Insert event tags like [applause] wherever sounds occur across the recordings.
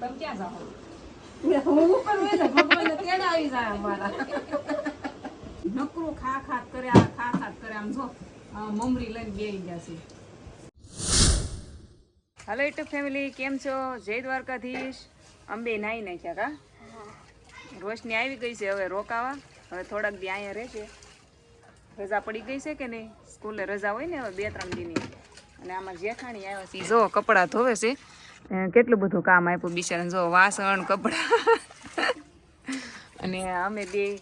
તમે ક્યાં જાઓ? હું ઉપર હોય ને ભગવાનને તેડા આવી જાય અમારા. નકરું ખા ખાત કરે આ ખા ખાત કરે. આમ જો મમરી લઈને બેસી ગયા છે. યુટ્યુબ ફેમિલી કેમ છો? જય દ્વારકાધીશ. અંબે નાઈ નાખ્યા કા? રોશની આવી ગઈ છે હવે રોકાવા. હવે થોડાક દી અહીંયા રહેશે. રજા પડી ગઈ છે કે નહીં? સ્કૂલે રજા હોય ને હવે બે ત્રણ દીની અને આમાં જેઠાણી આવ્યા છે. જો કપડાં ધોવે છે. કેટલું બધું કામ આપ્યું બિચારાને? જો વાસણ, કપડાં. અને અમે બે,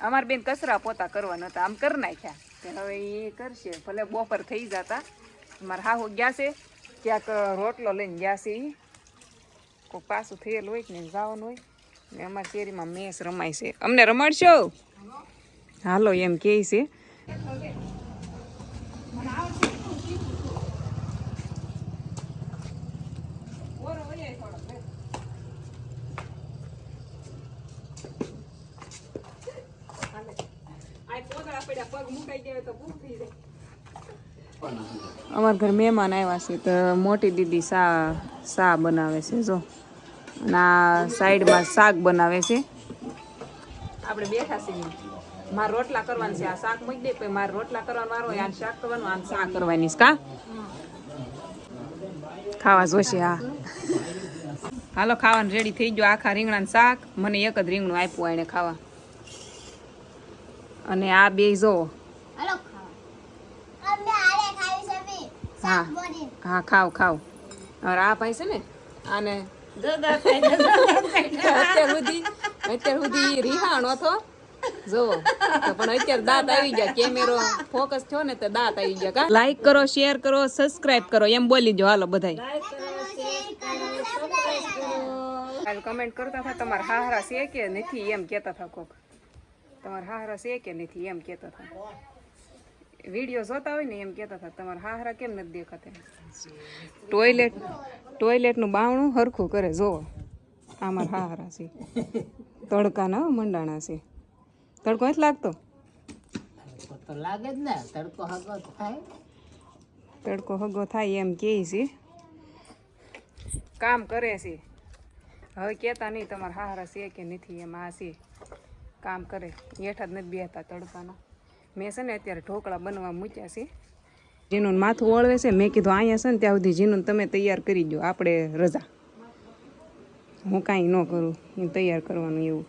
અમાર બેન કચરા પોતા કરવા હતા આમ કરી નાખ્યા. કે હવે એ કરશે. ભલે બપોર થઈ જતા. મારા હાહુ ગયા છે. ક્યાંક રોટલો લઈને ગયા છે એ કોઈક પાછું થયેલું હોય કે ને જવાનું હોય. ને અમારી શેરીમાં મેસ રમાય છે. અમને રમાડશો? હાલો, એમ કહે છે. અમારા ઘર મહેમાન આવ્યા છે તો મોટી દીદી સા સા બનાવે છે જો. અને આ સાઈડમાં શાક બનાવે છે. આપણે બેઠા છીએ. મારે રોટલા કરવાના છે. આ શાક મૂકી દે પછી મારે રોટલા કરવાનું મારો આ શાક કરવાનું આ શાક કરવાની. કા? ખાવા જોશે હા. હાલો ખાવાનું રેડી થઈ ગયો. આખા રીંગણાનું શાક. મને એક જ રીંગણું આપ્યું એને ખાવા. અને આ બે જોવો હાલો ખાવા અમે આરે ખાવી છે બી હા. હા ખાવ ખાવ હવે આ ભાઈ છે ને આને અત્યાર સુધી અત્યાર સુધી રિહાણો હતો. તો પણ અત્યારે દાંત આવી ગયા. કેમેરો ફોકસ થયો ને તો દાંત આવી ગયા. લાઈક કરો શેર કરો સબસ્ક્રાઇબ કરો. એમ બોલી જો હાલો બધાય. કમેન્ટ કરતા હતા તમારા હાહરા છે કે નથી એમ કેતા હતા કોક. તમારા હાહરા છે કે નથી એમ કેતા હતા વીડિયો જોતા હોય ને એમ કહેતા હતા તમારા હાહરા કેમ નથી દેખાતા? ટોયલેટ ટોયલેટનું બાવણું હરખું કરે જોવો આમાં હાહરા છે. તડકાના મંડાણા છે. તડકો નથી લાગતો? લાગે જ ને. તડકો હગો થાય. તડકો હગો થાય એમ કહે છે. કામ કરે છે. હવે કહેતા નહીં તમારા હારા છે કે નથી એમ આ છે. કામ કરે. હેઠા જ નથી બેહતા તડકાના. મેં છે ને અત્યારે ઢોકળા બનવા મૂક્યા છે. જીનું માથું ઓળવે છે. મેં કીધું અહીંયા છે ને ત્યાં સુધી જીનું તમે તૈયાર કરી દો આપણે રજા. હું કાંઈ ન કરું. હું તૈયાર કરવાનું એવું.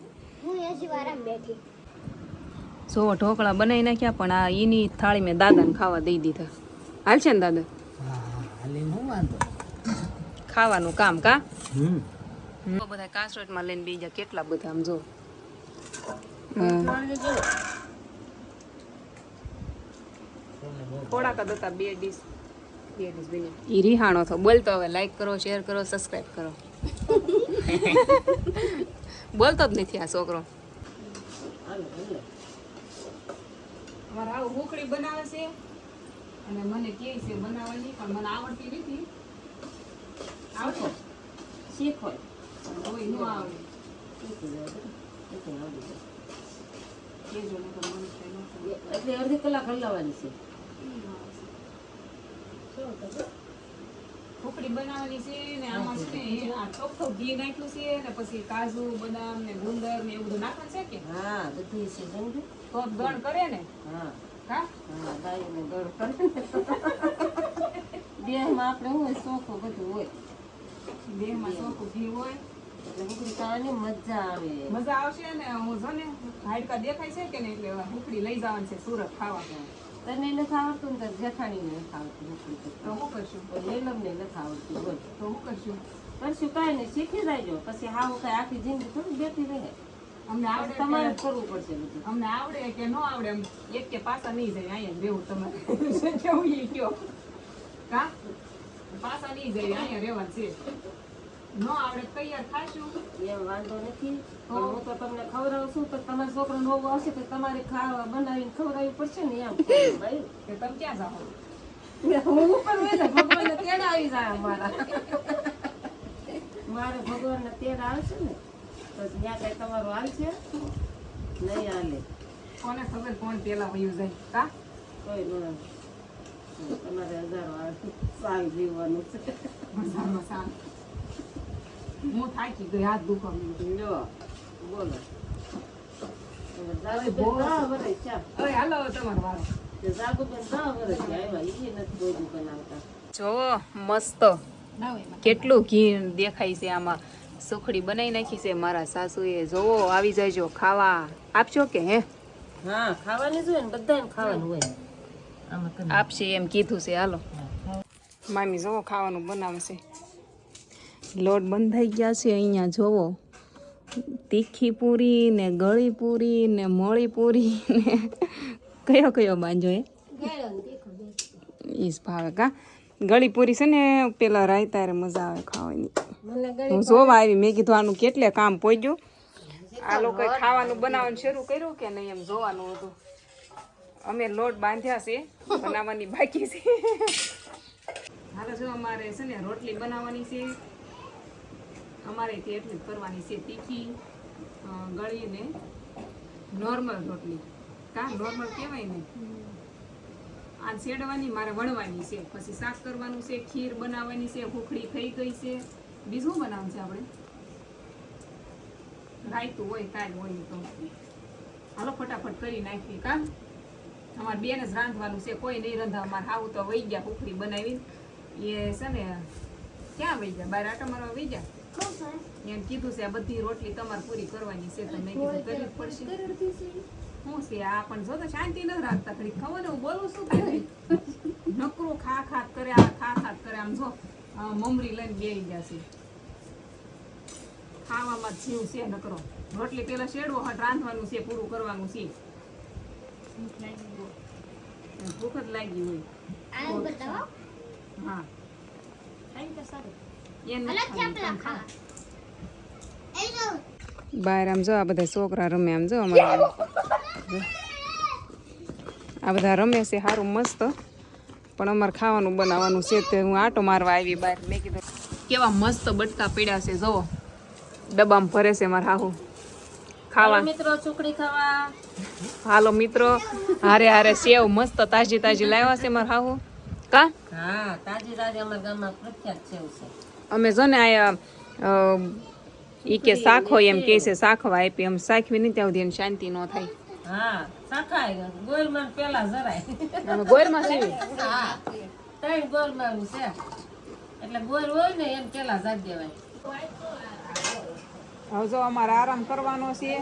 જો ઢોકળા બનાવી નાખ્યા પણ આ એની થાળી મેં દાદાને ખાવા દઈ દીધા. હાલ છે ને દાદા? ખાવાનું કામ કા? બધા કાસરોટમાં લઈને બીજા કેટલા બધા આમ જો થોડાક જ હતા બે ડીશ બે ડીશ બન્યા ઈ રિહાણો થો. બોલતો હવે લાઈક કરો શેર કરો સબસ્ક્રાઈબ કરો. [laughs] બોલતો જ નથી આ છોકરો. અમારે આવું હુકડી બનાવે છે. અને મને કહે છે બનાવવાની પણ મને આવડતી નથી. આવડતો શીખો કોઈ ન આવડે. એટલે અડધી કલાક હલાવવાની છે. ખોખડી બનાવવાની છે ને આમાં છે ને આ ચોખ્ખો ઘી નાખ્યું છે ને પછી કાજુ બદામ ને ગુંદર ને એવું બધું નાખવાનું છે કે? હા બધું છે સમજુ તો ગણ કરે ને? હા. કા હા ગાયને ગળ કરે દેહમાં આપણે હોય શોખો બધું હોય. દેહમાં ઘી હોય. મજા આવે. મજા આવશે ને હું જો ને હાડકા દેખાય છે કે ને એટલે હુકડી લઈ જવાની છે સુરત ખાવા. તને નથી આવડતું ને જેઠાણીને નથી આવડતું તો હું કરશું? નીલમને નથી આવડતું બોલ. તો હું કરશું? કરશું કાંઈ નહીં શીખી જાયજો. પછી હાવ કાંઈ આખી જિંદગી થોડી બેઠી રહે. અમને આવડે તમારે કરવું પડશે બધું. અમને આવડે કે ન આવડે? એમ એક કે પાસા નહીં જાય અહીંયા રહેવું તમારે. કેવું એ કયો? કા? પાસા નહીં જાય અહીંયા રહેવાનું છે. ન આવડે તૈયાર થાશું એમ વાંધો નથી. હું. તો તમને ખવડાવું છું તો તમારા છોકરો નવો આવશે તો તમારે ખાવા બનાવીને ખવડાવવી પડશે ને એમ. ભાઈ કે તમે ક્યાં જાઓ? હું ઉપર હોય ભગવાનને તેડા આવી જાય અમારા. મારે ભગવાનને તેડા આવશે ને તો ત્યાં કઈ તમારું હાલશે નહીં હાલે. કોને ખબર કોણ પેલા વયું જાય? કા? કોઈ ન તમારે હજારો આવે સારું જીવવાનું છે. સારું હું થાકી ગઈ હાથ દુખવા માંડ્યો. જો બોલો. જોવો મસ્ત. કેટલું ઘી દેખાય છે આમાં. સુખડી બનાવી નાખી છે મારા સાસુએ. જોવો આવી જજો ખાવા. આપજો કે હે? હા ખાવાની જોઈએ ને બધાને ખાવાનું હોય. આપશે એમ કીધું છે હાલો. મામી જોવો ખાવાનું બનાવે લોટ બંધાઈ ગયા છે અહીંયા જોવો. તીખી પૂરી ને ગળી પૂરી ને મોળી પૂરી ને કયો કયો બાંજો એ? ઈસ ભાવે કા? ગળી પૂરી છે ને પેલા રાયતારે મજા આવે ખાવાની. હું જોવા આવી મેં કીધું આનું કેટલે કામ પહોંચ્યું આ લોકો ખાવાનું બનાવવાનું શરૂ કર્યું કે નહીં એમ જોવાનું હતું? અમે લોટ બાંધ્યા છે બનાવવાની બાકી છે. હાલો જો અમારે છે ને રોટલી બનાવવાની છે. અમારે તે એટલી જ કરવાની છે તીખી ગળીને નોર્મલ રોટલી. કા? નોર્મલ કહેવાય ને? આ શેડવાની, મારે વણવાની છે. પછી શાક કરવાનું છે, ખીર બનાવવાની છે ભૂખડી થઈ ગઈ છે. બીજું બનાવવું છે આપણે? રાયતું હોય કાલ હોય તો. હાલો, ફટાફટ કરી નાખીએ, કા? અમારે બેન જ રાંધવાનું છે, કોઈ નહીં રંધા. અમારે આવું તો વહી ગયા ભૂખડી બનાવી એ છે ને, ક્યાં વહી ગયા? બાર આટા મારવા વહી ગયા? એમ કીધું છે આ બધી રોટલી તમારે પૂરી કરવાની છે તો મેં કીધું કરવી પડશે. શું છે આ પણ જો તો શાંતિ ન રાખતા ખરી ખબર હું બોલું શું કે નકરું ખા ખાત કરે આ ખા ખાત કરે. આમ જો મમરી લઈને બેસી જશે ખાવામાં જીવ છે નકરો. રોટલી પેલા શેડવો હટ રાંધવાનું છે પૂરું કરવાનું છે. ભૂખ જ લાગી હોય. હા. બહાર આમ જો આ બધા છોકરા રમે આમ જો અમારા આ બધા રમે છે સારું મસ્ત. પણ અમારે ખાવાનું બનાવવાનું છે તે હું આટો મારવા આવી બહાર મેં કીધું કેવા મસ્ત બટકા પીડ્યા છે જુઓ. ડબ્બામાં ભરે છે મારા હાહુ. ખાવા. હાલો મિત્રો ચૂકડી ખાવા. હાલો મિત્રો. હારે હારે સેવ મસ્ત તાજી તાજી લાવ્યા છે મારા હાહુ. કા? હા તાજી તાજી અમારા ગામમાં પ્રખ્યાત સેવ છે. અમે જો ને આયા ઈ કે શાખો એમ કે છે શાખવા આપી એમ શાખવી નહીં ત્યાં સુધી શાંતિ ન થાય. હા સખાય ગોળમાં પેલા જરાય. ગોરમાં સીવી હા ત્રણ ગોળ છે. એટલે ગોળ હોય ને એમ પેલા જાગ દેવાય. હવે જો અમારે આરામ કરવાનો છે.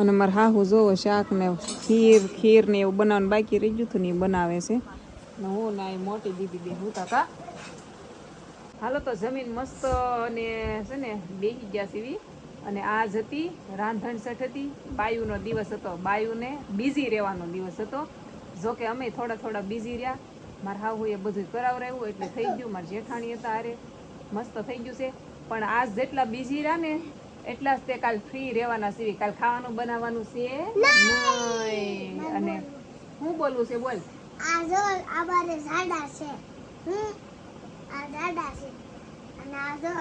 અને મારે હાહુ જોવો શાક ને ખીર ખીર ને એવું બનાવવાનું બાકી રહી ગયું હતું ને એ બનાવે છે. ને હું ના એ મોટી દીદી બે હું કા હાલો તો જમીન મસ્ત અને છે ને બેસી ગયા સીવી અને આજ હતી રાંધણ સઠ હતી. બાયુનો દિવસ હતો. બાયુને બિઝી રહેવાનો દિવસ હતો. જો કે અમે થોડા થોડા બિઝી રહ્યા. મારા હાહુ એ બધું કરાવરાયું એટલે થઈ ગયું. મારા જેઠાણી હતા અરે મસ્ત થઈ ગયું છે. પણ આજ જેટલા બિઝી રહ્યા ને, એટલા જ તે કાલ ફ્રી રહેવાના સીવી કાલ ખાવાનું બનાવવાનું છે? નહીં. અને હું બોલવું છે બોલ. આ છે. હમ. છે અને આ જો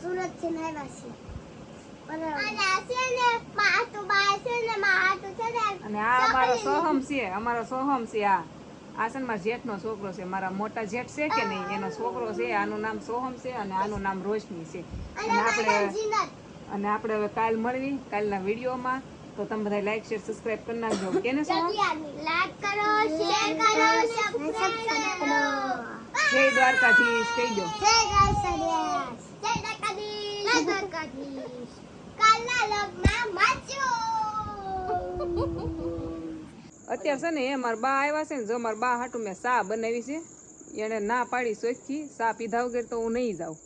સુરત છે અને આ છે ને માટુ છે ને માટુ છે ને અને આ અમારો સોહમ છે અમારો સોહમ છે આ. આ છે ને મારા જેઠનો છોકરો છે મારા મોટા જેઠ છે કે નહીં? એનો છોકરો છે આનું નામ સોહમ છે અને આનું નામ રોશની છે. અને આપણે અને આપણે હવે કાલ મળવી કાલના વિડીયોમાં. તો તમે બધા લાઈક શેર સબસ્ક્રાઇબ કરી નાખજો. કેને સોહમ? લાઈક કરો શેર કરો સબસ્ક્રાઇબ કરો. જય દ્વારકાધીશ કહી દો. જય દ્વારકાધીશ જય દ્વારકાધીશ જય દ્વારકાધીશ. કાલના લોગમાં મચ્યું અત્યારે છે ને એ મારા બા આવ્યા છે ને જો મારા બા હાટું મેં સા બનાવી છે એને ના પાડી સોખી સા પીધા વગર તો હું નહીં જાઉં.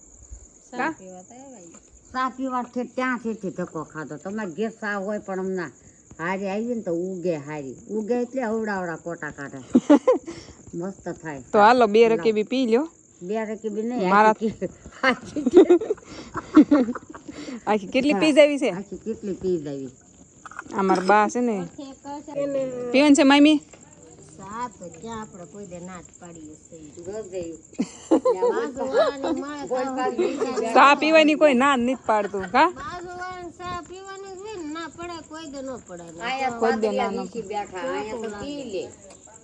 સા પીવા પીવાથી ત્યાંથી ધક્કો ખાધો. તમારે ઘેર સા હોય પણ હમણાં હારી આવી ને તો ઉગે હારી. ઉગે એટલે અવડાવડા કોટા કાઢે. [laughs] મસ્ત થાય. તો હાલો બે રકેબી પી લ્યો. બે રકી બી નહીં મારા- આખી [laughs] કેટલી પીઝ આવી છે? આખી કેટલી પીઝ આવી. અમાર બા છે ને. પીવન છે મામી? ચા ક્યાં આપણે કોઈ દે નાચ પાડીએ [laughs] ચા પીવાની કોઈ ના નથી પાડતું કા કોઈ દે ના બેઠા અહીંયા તો પી લે.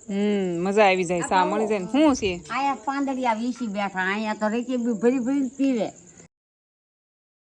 હમ મજા આવી જાય સાંભળી મળી જાય ને શું છે? આયા પાંદડિયા વીસી બેઠા અહીંયા તો રેકી બી ભરી ભરી પીવે.